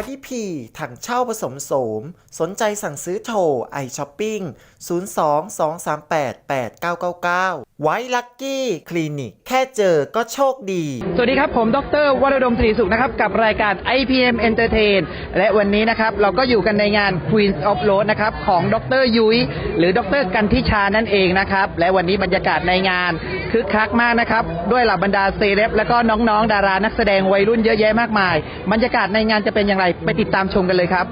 Body P ถังเช่าผสมโสม สนใจสั่งซื้อโทรไอช้อปปิ้ง02-238-8999 ไว้ลักกี้คลินิก แค่เจอก็โชคดี สวัสดีครับ ผมดรวรดมศรีสุขนะครับ กับรายการ IPM Entertain และวันนี้นะครับ เราก็อยู่กันในงาน Queens of Road นะครับ ของดรยุ้ยหรือดรกันทิชานั่นเองนะครับ และวันนี้บรรยากาศในงานคึกคักมากนะครับ ด้วยเหล่าบรรดาเซเลบและก็น้องๆ ดารานักแสดงวัยรุ่นเยอะแยะมากมาย บรรยากาศในงานจะเป็นอย่างไรไปติดตามชมกันเลยครับ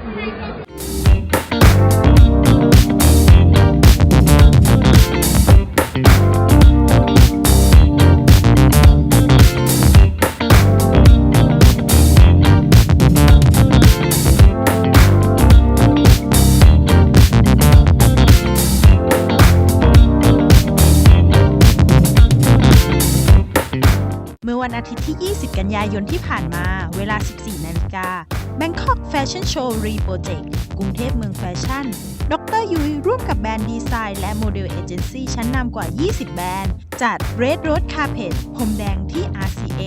วันอาทิตย์ที่ 20 กันยายนที่ผ่านมา เวลา 14 นาฬิกา Bangkok Fashion Show Reproject กรุงเทพเมืองแฟชั่น ดรยุ้ยร่วมกับแบรนด์ดีไซน์และโมเดลเอเจนซี่ชั้นนำกว่า 20 แบรนด์ จัด Red Road Carpet พรมแดงที่ RCA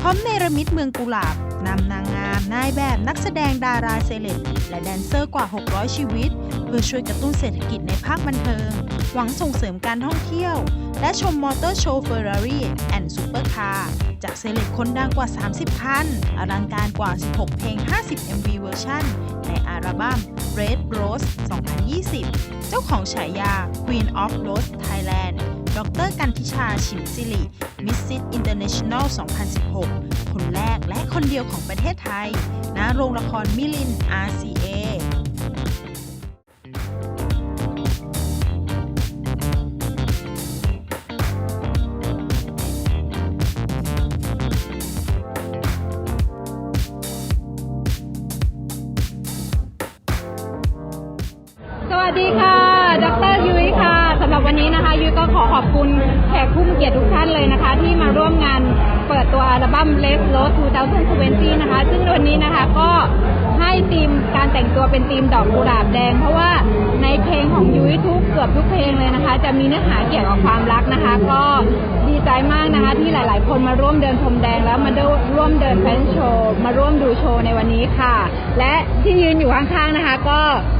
พร้อมเนรมิตเมืองกุหลาบนำนางงาม นายแบบนักแสดงดาราเซเลบและแดนเซอร์กว่า 600 ชีวิต เพื่อช่วยกระตุ้นเศรษฐกิจ ภาคบันเทิง หวังส่งเสริมการท่องเที่ยว และชมมอเตอร์โชว์เฟอร์รารี่แอนด์ซูเปอร์คาร์จากเซเลบคนดังกว่า 30 คัน อลังการกว่า 16 เพลง 50 MV เวอร์ชันในอัลบั้ม Red Rose 2020 เจ้าของฉายา Queen of Rose Thailand ดรกันทิชาชิมซิริ Miss Sis International 2016 คนแรกและคนเดียวของประเทศไทยณโรงละครมิลิน RCA ผู้มีเกียรติทุกท่านเลยนะคะ ที่มาร่วมงานเปิดตัวอัลบั้ม Let's Road 2020 นะคะ ซึ่งวันนี้นะคะก็ให้ธีมการแต่งตัวเป็นธีมดอกกุหลาบแดง เพราะว่าในเพลงของยุ้ยทุกเกือบทุกเพลงเลยนะคะ จะมีเนื้อหาเกี่ยวกับความรักนะคะ ก็ ใจมากนะคะ ที่หลาย ๆ คนมาร่วมเดินพรมแดงแล้วมาร่วมเดินแฟชั่นโชว์มาร่วมดูโชว์ในวันนี้ค่ะ และที่ยืนอยู่ข้าง ๆ นะคะ ก็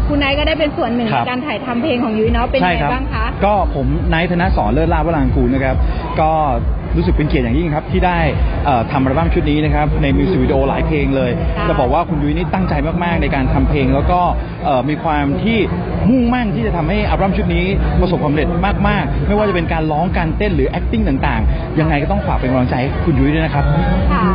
คุณไนท์ก็ได้เป็นส่วนหนึ่งครัในบ การถ่ายทำเพลงของยุ้ยเนาะเป็นใช่ไงครับ บ้างคะ ก็ผมนายธนสอนเลิศลาภวรางกูลนะครับ ก็ รู้สึกเป็นเกียรติอย่างยิ่งครับ ที่ได้เอ่อทำอัลบั้มชุดนี้นะครับ ในมิวสิกวิดีโอหลายเพลงเลยค่ะจะบอกว่าคุณยุ้ยนี่ตั้งใจมากๆในการทำเพลง แล้วก็เอ่อมีความที่มุ่งมั่นที่จะทำให้อัลบั้มชุดนี้ประสบความสำเร็จมากๆ ไม่ว่าจะเป็นการร้องการเต้นหรือ acting ต่างๆ ยังไงก็ต้องฝากเป็นกำลังใจให้คุณยุ้ยด้วยนะครับ ค่ะ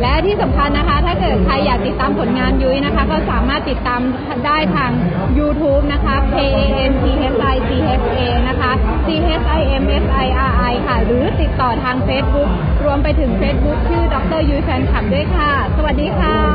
และที่สำคัญนะคะ ถ้าเกิดใครอยากติดตามผลงานยุ้ยนะคะ ก็สามารถติดตามได้ทาง YouTube นะคะ K A N T H I C H A นะคะ C H I M S I R I ค่ะ หรือติดต่อทาง Facebook รวมไปถึง Facebook ชื่อดรยุ้ยแฟนคลับด้วยค่ะ สวัสดีค่ะ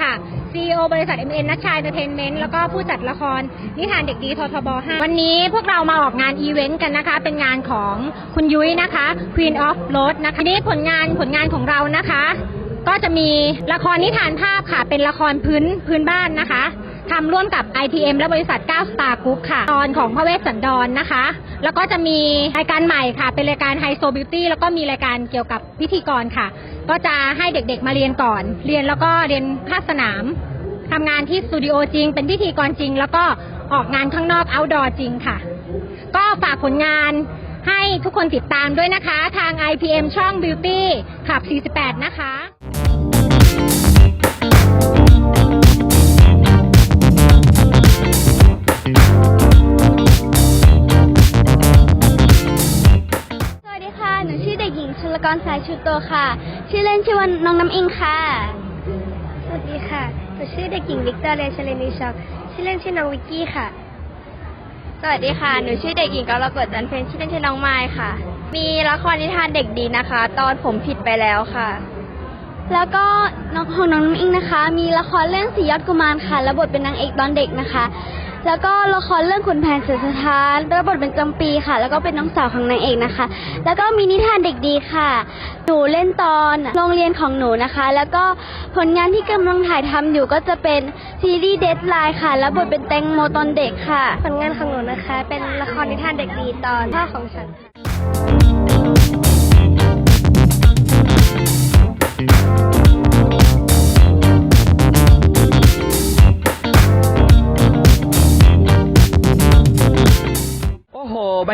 ค่ะ CEO บริษัท MN นัชชายเอนเตอร์เทนเมนต์แล้วก็ผู้จัดละคร นิทานเด็กดีททบ5วันนี้พวกเรามาออกงานอีเวนต์กันนะคะ เป็นงานของคุณยุ้ยนะคะ Queen of Road นะคะทีนี้ผลงานผลงานของเรานะคะ ก็จะมีละครนิทานภาพค่ะ เป็นละครพื้นพื้นบ้านนะคะ ทำร่วมกับ ITM และบริษัท9 Star Group ค่ะ ตอนของพระเวสสันดรนนะคะ แล้วก็จะมีรายการใหม่ค่ะ เป็นรายการไฮโซบิวตี้แล้วก็มีรายการเกี่ยวกับพิธีกรค่ะ ก็จะให้เด็กๆมาเรียนก่อน เรียนแล้วก็เรียนภาคสนามทำงานที่สตูดิโอจริง เป็นพิธีกรจริง แล้วก็ออกงานข้างนอก outdoor จริงค่ะ ก็ฝากผลงานให้ทุกคนติดตามด้วยนะคะ ทาง IPM ช่อง Beauty ขับ 48 นะคะ สายชุดโตค่ะ ชื่อเล่นชื่อว่าน้องน้ำอิงค่ะ สวัสดีค่ะหนูชื่อเด็กหญิงวิกตอเรียชเลนิช็อกชื่อเล่นชื่อน้องวิกกี้ค่ะ สวัสดีค่ะ หนูชื่อเด็กหญิงกรกฎจันทร์เพนชื่อเล่นชื่อน้องไม้ค่ะ มีละครนิทานเด็กดีนะคะ ตอนผมผิดไปแล้วค่ะ แล้วก็น้องของน้องน้ำอิงนะคะ มีละครเรื่องสียอดกุมารค่ะและบทเป็นนางเอกตอนเด็กนะคะ แล้วก็ละครเรื่องขุนแผนเสือสถานรับบทเป็นจำปีค่ะ แล้วก็เป็นน้องสาวของนางเอกนะคะ แล้วก็มีนิทานเด็กดีค่ะ หนูเล่นตอนโรงเรียนของหนูนะคะ แล้วก็ผลงานที่กำลังถ่ายทำอยู่ก็จะเป็นซีรีส์เดทไลน์ค่ะแล้วบทเป็นแตงโมตอนเด็กค่ะ ผลงานของหนูนะคะ เป็นละครนิทานเด็กดีตอนพ่อของฉันค่ะ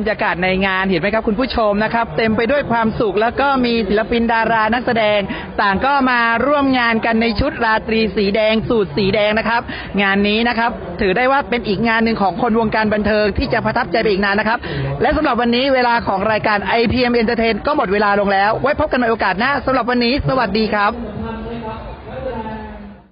รรยากาศในงานเห็นไหมครับคุณผู้ชมนะครับ เต็มไปด้วยความสุขแล้วก็มีศิลปินดารานักแสดง ต่างก็มาร่วมงานกันในชุดราตรีสีแดงสูตรสีแดงนะครับ งานนี้นะครับถือได้ว่าเป็นอีกงานหนึ่งของคนวงการบันเทิงที่จะประทับใจไปอีกนานนะครับ และสำหรับวันนี้เวลาของรายการ IPM Entertain ก็หมดเวลาลงแล้ว ไว้พบกันในโอกาสหน้าสำหรับวันนี้ สวัสดีครับ